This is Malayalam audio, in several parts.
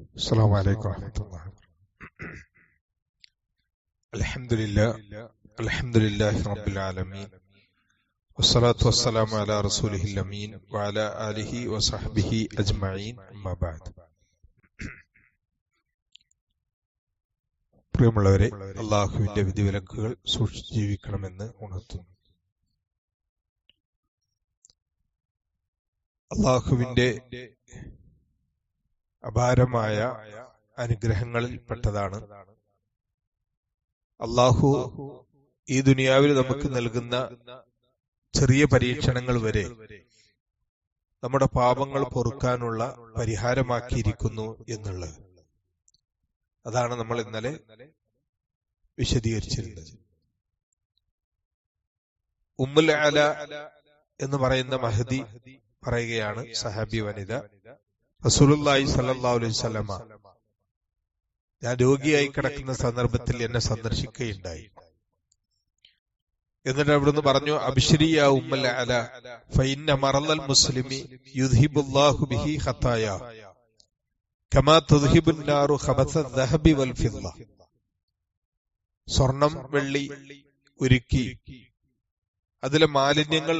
السلام عليكم ورحمة الله الحمد لله الحمد لله رب العالمين والصلاة والسلام على رسوله الأمين وعلى آله وصحبه أجمعين أما بعد പ്രിയമുള്ളവരെ അള്ളാഹുവിന്റെ വിധിവിലക്കുകൾ സൂക്ഷിച്ചു ജീവിക്കണമെന്ന് ഉണർത്തുന്നു അള്ളാഹുവിന്റെ അപാരമായ അനുഗ്രഹങ്ങളിൽ പെട്ടതാണ്. അള്ളാഹു ഈ ദുനിയാവിൽ നമുക്ക് നൽകുന്ന ചെറിയ പരീക്ഷണങ്ങൾ വരെ നമ്മുടെ പാപങ്ങൾ പൊറുക്കാനുള്ള പരിഹാരമാക്കിയിരിക്കുന്നു എന്നുള്ളത്. അതാണ് നമ്മൾ ഇന്നലെ വിശദീകരിച്ചിരുന്നത്. ഉമ്മുൽ അല എന്ന് പറയുന്ന മഹദി പറയുകയാണ് സഹാബി വനിത. റസൂലുള്ളാഹി സല്ലല്ലാഹു അലൈഹി വസല്ലമ ഞാൻ രോഗിയായി കിടക്കുന്ന സന്ദർഭത്തിൽ എന്നെ സന്ദർശിക്കുകയുണ്ടായി. എന്നിട്ട് അവിടുന്ന് പറഞ്ഞു അബ്ശരിയ ഉമ്മൽ അല ഫൈന്ന മറലൽ മുസ്ലിമി യുദ്ഹിബുല്ലാഹു ബിഹി ഹത്തായ കമാ തുദ്ഹിബുൻ നാറു ഖബസ ദഹബി വൽ ഫില്ല സ്വർണം വെള്ളി ഉരുക്കി അതിലെ മാലിന്യങ്ങൾ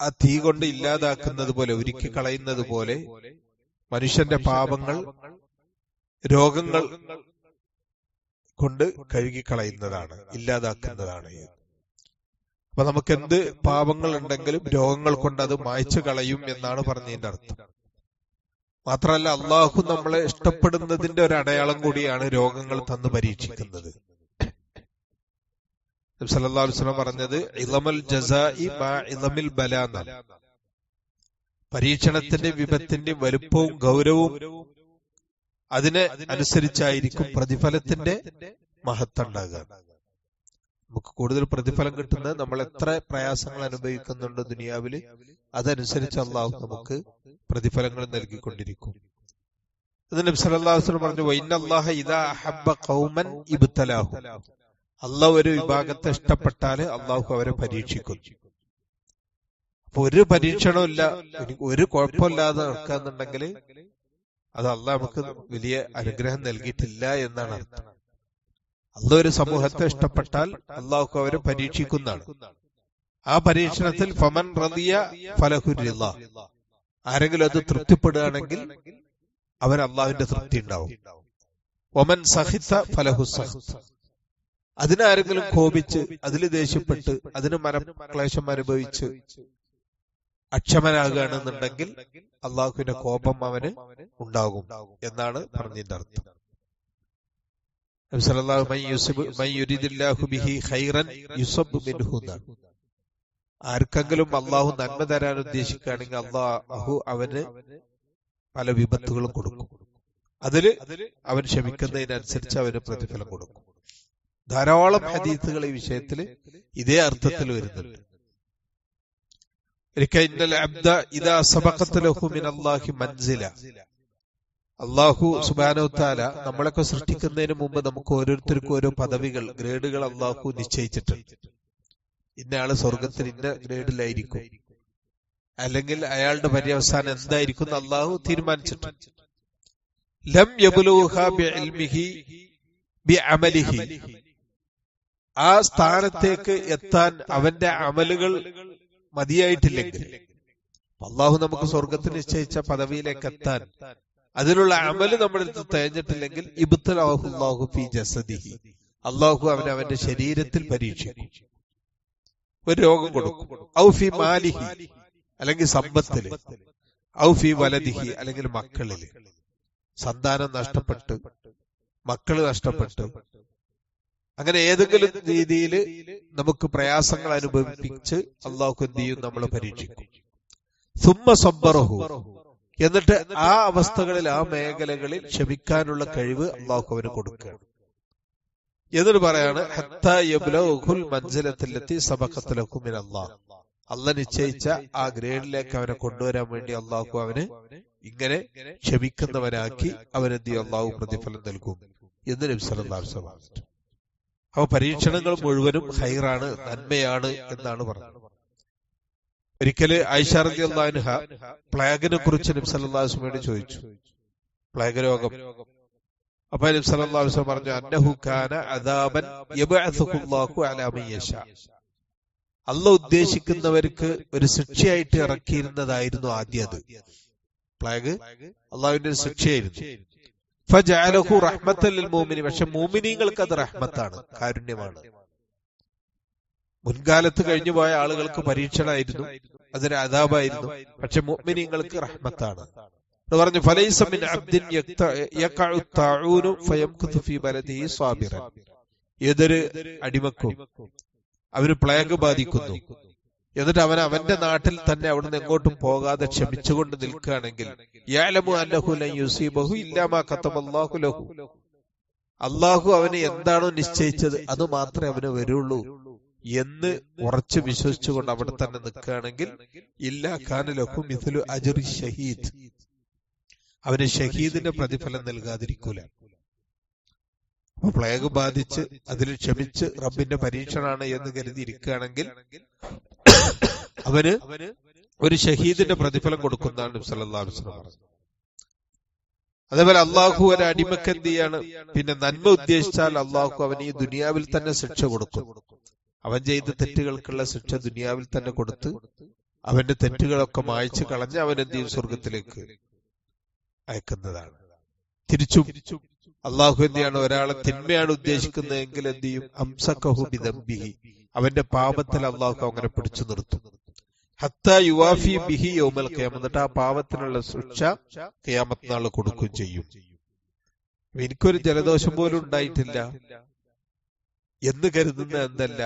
ആ തീ കൊണ്ട് ഇല്ലാതാക്കുന്നത് പോലെ ഉരുക്കി കളയുന്നത് പോലെ മനുഷ്യന്റെ പാപങ്ങൾ രോഗങ്ങൾ കൊണ്ട് കഴുകി കളയുന്നതാണ് ഇല്ലാതാക്കുന്നതാണ്. അപ്പൊ നമുക്ക് എന്ത് പാപങ്ങൾ ഉണ്ടെങ്കിലും രോഗങ്ങൾ കൊണ്ട് അത് മായ്ച്ചു കളയും എന്നാണ് പറഞ്ഞതിന്റെ അർത്ഥം. മാത്രമല്ല അള്ളാഹു നമ്മളെ ഇഷ്ടപ്പെടുന്നതിന്റെ ഒരു അടയാളം കൂടിയാണ് രോഗങ്ങൾ തന്ന് പരീക്ഷിക്കുന്നത്. സല്ലാസ്ലം പറഞ്ഞത് ഇളമൽ ഇളമിൽ ബല പരീക്ഷണത്തിന്റെ വിപത്തിന്റെ വലുപ്പവും ഗൗരവവും അതിന് അനുസരിച്ചായിരിക്കും പ്രതിഫലത്തിന്റെ മഹത്തുണ്ടാകുക നമുക്ക് കൂടുതൽ പ്രതിഫലം കിട്ടുന്നത് നമ്മൾ എത്ര പ്രയാസങ്ങൾ അനുഭവിക്കുന്നുണ്ടോ ദുനിയാവിൽ അതനുസരിച്ച് അള്ളാഹു നമുക്ക് പ്രതിഫലങ്ങൾ നൽകിക്കൊണ്ടിരിക്കും. അതിന് നബ്സലാഹു പറഞ്ഞു ഇതാ ഹബ്ബ ഖൗമൻ ഇബ്തലാഹു. അള്ളാഹ് ഒരു വിഭാഗത്തെ ഇഷ്ടപ്പെട്ടാൽ അള്ളാഹു അവരെ പരീക്ഷിക്കും. അപ്പൊ ഒരു പരീക്ഷണമില്ല എനിക്ക് ഒരു കുഴപ്പമില്ലാതെ നടക്കാന്നുണ്ടെങ്കിൽ അത് അള്ളാഹ് നമുക്ക് വലിയ അനുഗ്രഹം നൽകിയിട്ടില്ല എന്നാണ് അർത്ഥം. അള്ള ഒരു സമൂഹത്തെ ഇഷ്ടപ്പെട്ടാൽ അള്ളാഹു അവരെ പരീക്ഷിക്കുന്നതാണ്. ആ പരീക്ഷണത്തിൽ ഫമൻ റദിയ ഫലഹുരില്ല ആരെങ്കിലും അത് തൃപ്തിപ്പെടുകയാണെങ്കിൽ അവൻ അള്ളാഹുവിന്റെ തൃപ്തി ഉണ്ടാവും. ഒമൻ സഹിത്ത ഫലഹു സഹിത്ത അതിനാരെങ്കിലും കോപിച്ച് അതിൽ ദേഷ്യപ്പെട്ട് അതിന് മനക്ലേശം അനുഭവിച്ച് അക്ഷമനാകുകയാണെന്നുണ്ടെങ്കിൽ അള്ളാഹുവിന്റെ കോപം അവന് ഉണ്ടാകും എന്നാണ് പറഞ്ഞതിന്റെ അർത്ഥം. ആർക്കെങ്കിലും അള്ളാഹു നന്മ തരാൻ ഉദ്ദേശിക്കുകയാണെങ്കിൽ അള്ളാഹു അവന് പല വിപത്തുകളും കൊടുക്കും. അതിൽ അവൻ ക്ഷമിക്കുന്നതിനനുസരിച്ച് അവന് പ്രതിഫലം കൊടുക്കും. ധാരാളം ഹദീസുകൾ ഈ വിഷയത്തിൽ ഇതേ അർത്ഥത്തിൽ വരുന്നുണ്ട്. അള്ളാഹു സുബാനോത്താല നമ്മളൊക്കെ സൃഷ്ടിക്കുന്നതിന് മുമ്പ് നമുക്ക് ഓരോരുത്തർക്കും ഓരോ പദവികൾ ഗ്രേഡുകൾ അള്ളാഹു നിശ്ചയിച്ചിട്ടുണ്ട്. ഇന്ന ആൾ സ്വർഗത്തിൽ ഇന്ന ഗ്രേഡിലായിരിക്കും. അല്ലെങ്കിൽ അയാളുടെ പര്യവസാനം എന്തായിരിക്കും അള്ളാഹു തീരുമാനിച്ചിട്ടുണ്ട്. ലം അമലിഹി ആ സ്ഥാനത്തേക്ക് എത്താൻ അവന്റെ അമലുകൾ മതിയായിട്ടില്ലെങ്കിൽ അള്ളാഹു നമുക്ക് സ്വർഗത്തിന് നിശ്ചയിച്ച പദവിയിലേക്ക് എത്താൻ അതിനുള്ള അമൽ നമ്മുടെ അടുത്ത് തേഞ്ഞിട്ടില്ലെങ്കിൽ ഇബുത്തലാഹുല്ലാഹു ഫി ജസദിഹി. അള്ളാഹു അവൻ അവന്റെ ശരീരത്തിൽ പരീക്ഷിക്കും. ഒരു രോഗം കൊടുക്കും. ഔഫി മാലിഹി അല്ലെങ്കിൽ സമ്പത്തിൽ. ഔഫി വലദിഹി അല്ലെങ്കിൽ മക്കളിൽ. സന്താനം നഷ്ടപ്പെട്ട് മക്കൾ നഷ്ടപ്പെട്ട്. അങ്ങനെ ഏതെങ്കിലും രീതിയിൽ നമുക്ക് പ്രയാസങ്ങൾ അനുഭവിപ്പിച്ച് അള്ളാഹു എന്ത് ചെയ്യും? നമ്മൾ പരീക്ഷിക്കും. സുമ്മ സബ്ബറഹു എന്നിട്ട് ആ അവസ്ഥകളിൽ ആ മേഖലകളിൽ ക്ഷമിക്കാനുള്ള കഴിവ് അള്ളാഹു അവന് കൊടുക്കുകയാണ് എന്നിട്ട് പറയാണ് മഞ്ജലത്തിലെത്തി സബക്കത്തിലക്കുമിൻ അള്ളാഹ് അല്ല നിശ്ചയിച്ച ആ ഗ്രേഡിലേക്ക് അവനെ കൊണ്ടുവരാൻ വേണ്ടി അള്ളാഹു അവന് ഇങ്ങനെ ക്ഷമിക്കുന്നവനാക്കി അവനെന്ത് അള്ളാഹു പ്രതിഫലം നൽകും എന്ന് നബ്സലാസ് പറഞ്ഞു. അപ്പൊ പരീക്ഷണങ്ങൾ മുഴുവനും ഹൈറാണ് നന്മയാണ് എന്നാണ് പറഞ്ഞത്. ഒരിക്കൽ അള്ളാഹുഹ പ്ലാഗിനെ കുറിച്ച് നബ്സല്ലാസ്മയോട് ചോദിച്ചു. പ്ലേഗ് രോഗം. അപ്പൊ നബി സല്ലല്ലാഹു അലൈഹി വസല്ലം പറഞ്ഞു അന്നഹുഖാന അദാബൻ അല്ല ഉദ്ദേശിക്കുന്നവർക്ക് ഒരു ശിക്ഷയായിട്ട് ഇറക്കിയിരുന്നതായിരുന്നു ആദ്യം അത്. പ്ലേഗ്? അള്ളാഹുവിന്റെ ഒരു ശിക്ഷയായിരുന്നു. ഫജഅലഹു റഹ്മത്തൽ ലിൽ മുഅ്മിനി പക്ഷെ മോമിനിങ്ങൾക്ക് അത് റഹ്മത്താണ് കാരുണ്യമാണ്. മുൻകാലത്ത് കഴിഞ്ഞു പോയ ആളുകൾക്ക് പരീക്ഷണമായിരുന്നു അതൊരു അതാപായിരുന്നു പക്ഷെ മോമിനിങ്ങൾക്ക് റഹ്മത്താണ്. എന്ന് പറഞ്ഞു ഫലൈസമിൻ അബ്ദിൻ ഏതൊരു അടിമക്കും അവർ പ്ലേഗ് ബാധിക്കുന്നു. എന്നിട്ട് അവൻ അവന്റെ നാട്ടിൽ തന്നെ അവിടുന്ന് എങ്ങോട്ടും പോകാതെ ക്ഷമിച്ചുകൊണ്ട് നിൽക്കുകയാണെങ്കിൽ അള്ളാഹു അവന് എന്താണോ നിശ്ചയിച്ചത് അത് മാത്രമേ അവന് വരുള്ളൂ എന്ന് ഉറച്ച് വിശ്വസിച്ചുകൊണ്ട് അവിടെ തന്നെ നിൽക്കുകയാണെങ്കിൽ ഇല്ലാ ഖാനലഹു മിഥുലു അജുർ ഷഹീദ് അവന് ഷഹീദിന്റെ പ്രതിഫലം നൽകാതിരിക്കൂല. അപ്പൊ പ്ലേഗ് ബാധിച്ച് അതിൽ ക്ഷമിച്ച് റബ്ബിന്റെ പരീക്ഷണാണ് എന്ന് കരുതി ഇരിക്കുകയാണെങ്കിൽ അവന് ഒരു ഷഹീദിന്റെ പ്രതിഫലം കൊടുക്കുന്നതാണ് നബി സല്ലല്ലാഹു അലൈഹി വസല്ലം പറഞ്ഞത്. അതേപോലെ അള്ളാഹു ഒരു അടിമക്ക് എന്ത് ചെയ്യാണ്? പിന്നെ നന്മ ഉദ്ദേശിച്ചാൽ അള്ളാഹു അവന് ഈ ദുനിയാവിൽ തന്നെ ശിക്ഷ കൊടുക്കും. അവൻ ചെയ്ത തെറ്റുകൾക്കുള്ള ശിക്ഷ ദുനിയാവിൽ തന്നെ കൊടുത്ത് അവന്റെ തെറ്റുകളൊക്കെ മായച്ചു കളഞ്ഞ് അവൻ എന്ത് ചെയ്യും? സ്വർഗത്തിലേക്ക് അയക്കുന്നതാണ്. തിരിച്ചു അള്ളാഹു എന്ത് ചെയ്യാണ്? ഒരാളെ തിന്മയാണ് ഉദ്ദേശിക്കുന്നതെങ്കിൽ എന്ത് ചെയ്യും? അംസക്കഹു ബിദംബിഹി. അവന്റെ പാപത്തിൽ അള്ളാഹു അങ്ങനെ പിടിച്ചു നിർത്തും. ഹത്ത യുവാഫി ബിഹി യൗമൽ എന്നിട്ട് ആ പാവത്തിനുള്ള ശിക്ഷ ഖിയാമത്ത് നാൾ കൊടുക്കുകയും ചെയ്യും. എനിക്കൊരു ജലദോഷം പോലും ഉണ്ടായിട്ടില്ല. എന്ന് കരുതുന്ന എന്തല്ല?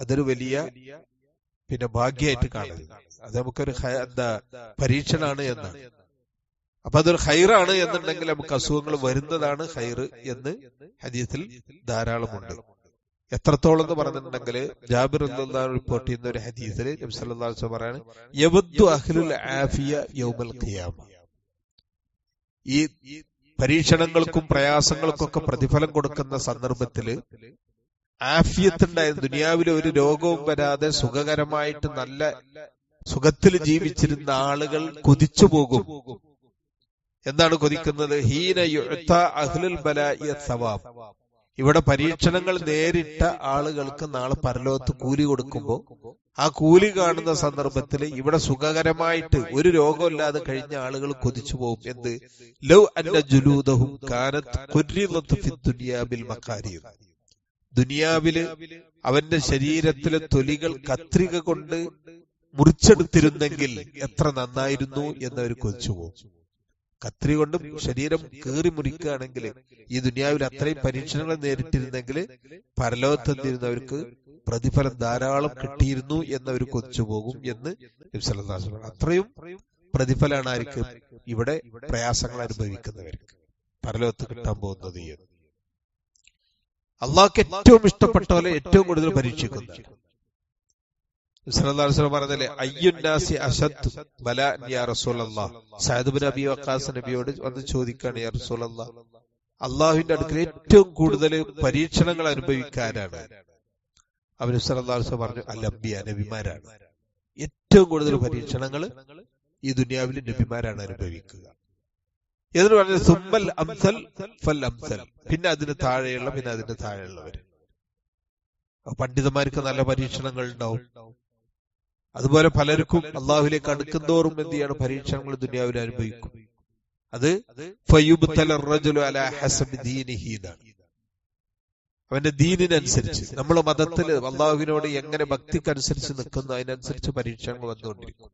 അതൊരു വലിയ പിന്നെ ഭാഗ്യമായിട്ട് കാണരുത്. അത് നമുക്കൊരു എന്താ പരീക്ഷണാണ് എന്നാണ് അപ്പൊ അതൊരു ഹൈറാണ് എന്നുണ്ടെങ്കിൽ നമുക്ക് അസുഖങ്ങൾ വരുന്നതാണ് ഹൈറ് എന്ന് ഹദീസിൽ ധാരാളമുണ്ട്. എത്രത്തോളം എന്ന് പറഞ്ഞിട്ടുണ്ടെങ്കിൽ ജാബിർ റിപ്പോർട്ട് ചെയ്യുന്ന ഒരു ഹദീസിൽ പറയാണ് യവദ്ദു ആഫിയ യൗമൽ ഖിയാമ. ഈ പരീക്ഷണങ്ങൾക്കും പ്രയാസങ്ങൾക്കൊക്കെ പ്രതിഫലം കൊടുക്കുന്ന സന്ദർഭത്തിൽ ആഫിയത്തുണ്ടായ ദുനിയാവിലെ ഒരു രോഗവും വരാതെ സുഖകരമായിട്ട് നല്ല സുഖത്തിൽ ജീവിച്ചിരുന്ന ആളുകൾ കൊതിച്ചു പോകും. എന്താണ് കൊതിക്കുന്നത്? ഹീന അഹ്ലുൽ ബലാ സവാബ്. ഇവിടെ പരീക്ഷണങ്ങൾ നേരിട്ട ആളുകൾക്ക് നാളെ പരലോകത്ത് കൂലി കൊടുക്കുമ്പോൾ ആ കൂലി കാണുന്ന സന്ദർഭത്തിൽ ഇവിടെ സുഖകരമായിട്ട് ഒരു രോഗമില്ലാതെ കഴിഞ്ഞ ആളുകൾ കൊതിച്ചു പോകും. എന്ത്? ലവ് അന്ന ജുലൂദഹും കാനത്ത് ഖുർരിദത്ത് ഫി ദുനിയാ ബിൽ ദുനിയാവിൽ അവന്റെ ശരീരത്തിലെ തൊലികൾ കത്രിക കൊണ്ട് മുറിച്ചെടുത്തിരുന്നെങ്കിൽ എത്ര നന്നായിരുന്നു എന്നവർ കൊതിച്ചു പോകും. കത്രി കൊണ്ട് ശരീരം കീറി മുറിക്കുകയാണെങ്കിൽ ഈ ദുനിയാവിൽ അത്രയും പരീക്ഷണങ്ങൾ നേരിട്ടിരുന്നെങ്കിൽ പരലോകത്തെത്തിയിരുന്നവർക്ക് പ്രതിഫലം ധാരാളം കിട്ടിയിരുന്നു എന്നവർ കൊതിച്ചുപോകും എന്ന്. അത്രയും പ്രതിഫലമാണ് ആർക്ക് ഇവിടെ പ്രയാസങ്ങൾ അനുഭവിക്കുന്നവർക്ക് പരലോകത്ത് കിട്ടാൻ പോകുന്നത് അള്ളാഹ്ക്ക് ഏറ്റവും ഇഷ്ടപ്പെട്ട പോലെ ഏറ്റവും കൂടുതൽ വസല്ലം പറഞ്ഞല്ലേ അയ്യുന്നാസി ബല യാ അബി നബിയോട് വന്ന് ചോദിക്കാണ് യാ അള്ളാഹുവിന്റെ അടുക്കൽ ഏറ്റവും കൂടുതൽ പരീക്ഷണങ്ങൾ അനുഭവിക്കാനാണ്. അവർ വസല്ലം പറഞ്ഞു അല്ലംബിയ നബിമാരാണ്. ഏറ്റവും കൂടുതൽ പരീക്ഷണങ്ങൾ ഈ ദുനിയാവിൽ നബിമാരാണ് അനുഭവിക്കുക. എന്ന് പറഞ്ഞ സുമ്മൽ അംസൽ ഫൽ അംസൽ. പിന്നെ അതിന് താഴെയുള്ള പിന്നെ അതിന് താഴെയുള്ളവര്. പണ്ഡിതന്മാർക്ക് നല്ല പരീക്ഷണങ്ങൾ ഉണ്ടാവും. അതുപോലെ പലർക്കും അള്ളാഹുലേക്ക് അടുക്കുന്തോറും എന്ത് ചെയ്യാണ്? പരീക്ഷണങ്ങൾ ദുനിയാവിൽ അനുഭവിക്കും. അത്. അവന്റെ ദീനിനനുസരിച്ച് നമ്മൾ മതത്തിൽ അള്ളാഹുവിനോട് എങ്ങനെ ഭക്തിക്കനുസരിച്ച് നിൽക്കുന്നു അതിനനുസരിച്ച് പരീക്ഷണങ്ങൾ വന്നുകൊണ്ടിരിക്കും.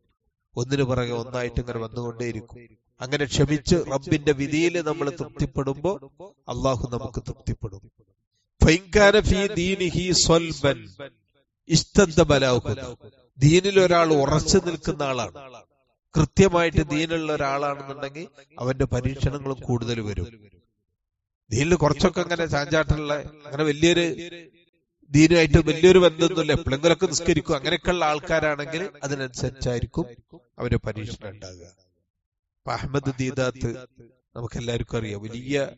ഒന്നിനു പുറകെ ഒന്നായിട്ട് ഇങ്ങനെ വന്നുകൊണ്ടേയിരിക്കും. അങ്ങനെ ക്ഷമിച്ച് റബ്ബിന്റെ വിധിയിൽ നമ്മൾ തൃപ്തിപ്പെടുമ്പോ അള്ളാഹു നമുക്ക് തൃപ്തിപ്പെടും. ഇസ്തദ്ദ ബലാഹുദ. ദീനിൽ ഒരാൾ ഉറച്ചു നിൽക്കുന്ന ആളാണ്. കൃത്യമായിട്ട് ദീനുള്ള ഒരാളാണെന്നുണ്ടെങ്കിൽ അവന്റെ പരീക്ഷണങ്ങളും കൂടുതൽ വരും. ദീനിൽ കുറച്ചൊക്കെ അങ്ങനെ ചാഞ്ചാട്ടുള്ള അങ്ങനെ വലിയൊരു ദീനുമായിട്ട് വലിയൊരു ബന്ധമൊന്നുമില്ല. എപ്പോഴെങ്കിലൊക്കെ നിസ്കരിക്കും. അങ്ങനെയൊക്കെയുള്ള ആൾക്കാരാണെങ്കിൽ അതിനനുസരിച്ചായിരിക്കും അവന്റെ പരീക്ഷണം ഉണ്ടാകുക. അപ്പൊ അഹമ്മദ് ദീദാത്ത് നമുക്ക് എല്ലാവർക്കും അറിയാം. വലിയ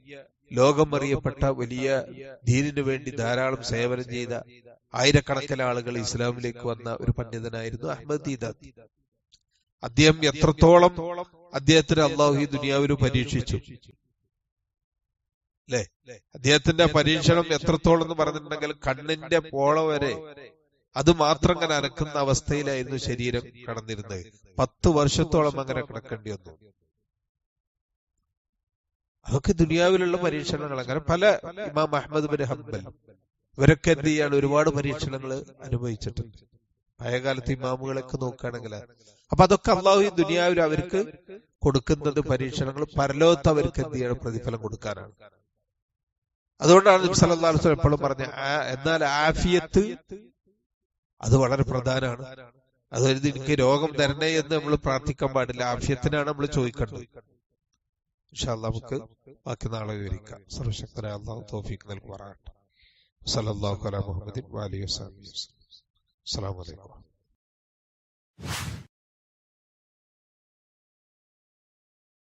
ലോകം അറിയപ്പെട്ട വലിയ ദീനിനു വേണ്ടി ധാരാളം സേവനം ചെയ്ത ആയിരക്കണക്കിന് ആളുകൾ ഇസ്ലാമിലേക്ക് വന്ന ഒരു പണ്ഡിതനായിരുന്നു അഹമ്മദ് ദീദാദ്. അദ്ദേഹം എത്രത്തോളം അദ്ദേഹത്തിന് അള്ളാഹു ഈ ദുനിയാവിന് പരീക്ഷിച്ചു. അല്ലെ അദ്ദേഹത്തിന്റെ പരീക്ഷണം എത്രത്തോളം എന്ന് പറഞ്ഞിട്ടുണ്ടെങ്കിൽ കണ്ണിന്റെ പോള വരെ. അത് മാത്രം അങ്ങനെ അനക്കുന്ന അവസ്ഥയിലായിരുന്നു ശരീരം കടന്നിരുന്നത്. പത്ത് വർഷത്തോളം അങ്ങനെ കിടക്കേണ്ടി വന്നു. അവക്ക് ദുനിയാവിലുള്ള പരീക്ഷണങ്ങൾ അങ്ങനെ പല ഇമാം അഹമ്മദ് ബിൻ ഹംബൽ ഇവരൊക്കെ എന്ത് ചെയ്യാണ്? ഒരുപാട് പരീക്ഷണങ്ങൾ അനുഭവിച്ചിട്ടുണ്ട്. പഴയകാലത്ത് ഇമാമുകളൊക്കെ നോക്കുകയാണെങ്കിൽ അപ്പൊ അതൊക്കെ അള്ളാഹു ഈ ദുനിയാവിൽ അവർക്ക് കൊടുക്കുന്നത് പരീക്ഷണങ്ങൾ പരലോകത്ത് അവർക്ക് എന്ത് ചെയ്യണം? പ്രതിഫലം കൊടുക്കാനാണ്. അതുകൊണ്ടാണ് നബി സല്ലല്ലാഹു അലൈഹി എപ്പോഴും പറഞ്ഞ എന്നാൽ ആഫിയത്ത് അത് വളരെ പ്രധാനമാണ്. അതായത് എനിക്ക് രോഗം തരണേ എന്ന് നമ്മൾ പ്രാർത്ഥിക്കാൻ പാടില്ല. ആഫിയത്തിനാണ് നമ്മൾ ചോദിക്കേണ്ടത്. ഇൻഷാല്ലാ നമുക്ക് ബാക്കി നാളെ വിവരിക്കാം. സർവശക്തരായ അള്ളാഹു തോഫിക്ക് നൽകുമാറാകട്ടെ. صلى الله على محمد وآله وصحبه وسلم. السلام عليكم.